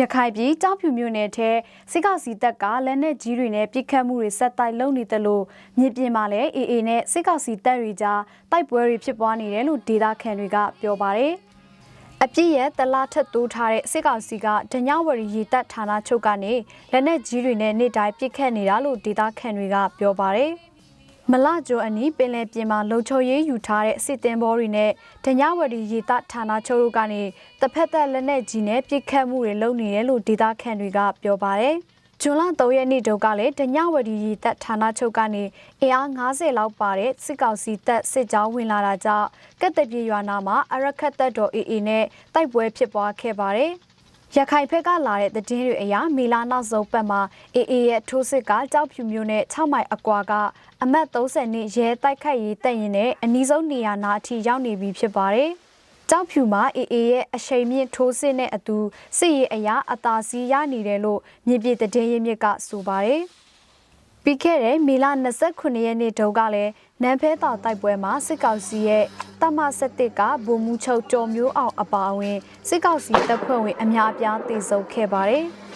ရခိုင်ပြည်ကြောက်ဖြူမြို့နယ်ထဲစစ်ကောင်စီတပ်ကလက်နက်ကြီးတွေနဲ့ပစ်ခတ်မှုတွေဆက်တိုက်လုပ်နေတယ်လို့မြေပြင်မှာလည်းအေအေနဲ့စစ်ကောင်စီတပ်တွေကြားတိုက်ပွဲတွေဖြစ်ပွားနေတယ်လို့ဒေသခံတွေကပြောပါတယ်။အပြည့်ရဲ့တလားထက်တိုးထားတဲ့စစ်ကောင်စီကဒညဝရီရေတပ်ဌာနချုပ်ကနေလက်နက်ကြီးတွေနဲ့နေ့တိုင်းပစ်ခတ်နေတာလို့ဒေသခံတွေကပြောပါတယ်။ မလကြိုအနီးပင်လယ်ပြင်မှာလုံခြုံရေးယူထားတဲ့စစ်တင်ဘောတွေနဲ့ဒညဝတီရေတပ်ဌာနချုပ်တို့ကနေတစ်ဖက်သက်လက်နက်ကြီးနဲ့ပစ်ခတ်မှုတွေလုပ်နေတယ်လို့ဒေသခံတွေကပြောပါတယ်။ဇွန်လ3ရက်နေ့တုန်းကလည်းဒညဝတီရေတပ်ဌာနချုပ်ကနေအင်အား90လောက်ပါတဲ့စစ်ကောင်စီတပ်စစ်ကြောင်းဝင်လာတာကြောင့်ကက်တပြေရွာနာမှာအရခတ်တပ်တော်အေအေနဲ့တိုက်ပွဲဖြစ်ပွားခဲ့ပါတယ်။ ရခိုင်ဘက်ကလာတဲ့သတင်းတွေအရမေလာနောက်ဆုံးပတ်မှာအေအေရဲ့ထိုးစစ်ကကြောက်ဖြူမျိုးနဲ့6မိုင်အကွာကအမတ်30နှစ်ရဲတိုက်ခိုက်ရေးတပ်ရင်နဲ့အနီးဆုံးနေရာနာအထိရောက်နေပြီဖြစ်ပါတယ်။ကြောက်ဖြူမှာအေအေရဲ့အရှိန်မြင့်ထိုးစစ်နဲ့အတူစစ်ရေးအရာအသာစီးရနေတယ်လို့မြေပြည်တည်ရင်မြစ်ကဆိုပါတယ်။ ပြီးခဲ့တဲ့မေလ29ရက်နေ့တုန်းကလည်းနန်းဖဲတောင်တိုက်ပွဲမှာစစ်ကောင်စီရဲ့တမဆက်တစ်ကဗိုလ်မှူးချုပ်ကျော်မျိုးအောင်အပါအဝင်စစ်ကောင်စီတပ်ဖွဲ့ဝင်အများအပြားတေဆုံးခဲ့ပါတယ်။